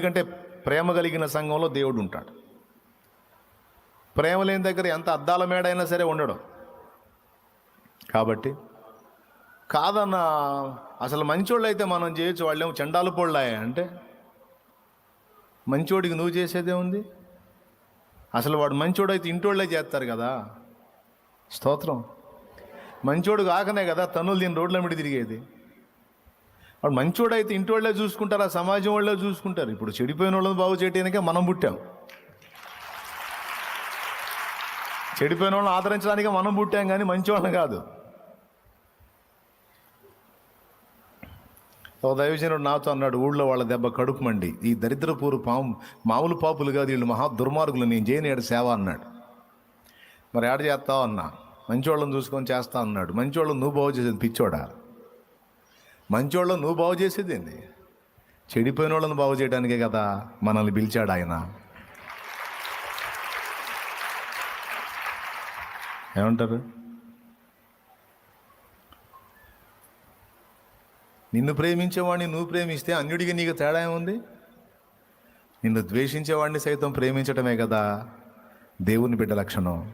కంటే ప్రేమ కలిగిన సంఘంలో దేవుడు ఉంటాడు. ప్రేమ లేని దగ్గర ఎంత అద్దాల మేడైనా సరే ఉండడు. కాబట్టి కాదన్న అసలు మంచోళ్ళు అయితే మనం చేయొచ్చు వాళ్ళేమో చెండాలు పొళ్ళాయా అంటే మంచోడికి నువ్వు చేసేదే ఉంది. అసలు వాడు మంచోడు అయితే ఇంటోళ్ళే చేస్తారు కదా. స్తోత్రం. మంచోడు కాకనే కదా తనులు దీని రోడ్ల మీద తిరిగేది. వాడు మంచోడు అయితే వాళ్ళే చూసుకుంటారు ఆ సమాజం వాళ్ళే చూసుకుంటారు. ఇప్పుడు చెడిపోయిన వాళ్ళని బాగు చేయడానికే మనం పుట్టాం. చెడిపోయిన వాళ్ళని ఆదరించడానికే మనం పుట్టాం కానీ మంచివాళ్ళని కాదు. ఒక దైవజనుడు నాతో అన్నాడు ఊళ్ళో వాళ్ళ దెబ్బ కడుపు మండి ఈ దరిద్రపూరు పాము మామూలు పాపులు కాదు వీళ్ళు మహా దుర్మార్గులు. నేను చేయని సేవ అన్నాడు. మరి ఆడ చేస్తావు అన్నా. మంచోళ్ళని చూసుకొని చేస్తా అన్నాడు. మంచోళ్ళని నువ్వు బాగు చేసేది పిచ్చోడా? మంచోళ్ళని నువ్వు బాగు చేసేదేంది? చెడిపోయిన వాళ్ళని బాగు చేయడానికే కదా మనల్ని పిలిచాడు ఆయన. ఏమంటారు? నిన్ను ప్రేమించేవాడిని నువ్వు ప్రేమిస్తే అన్యుడికి నీకు తేడా ఏముంది? నిన్ను ద్వేషించేవాడిని సైతం ప్రేమించటమే కదా దేవుని బిడ్డ లక్షణం.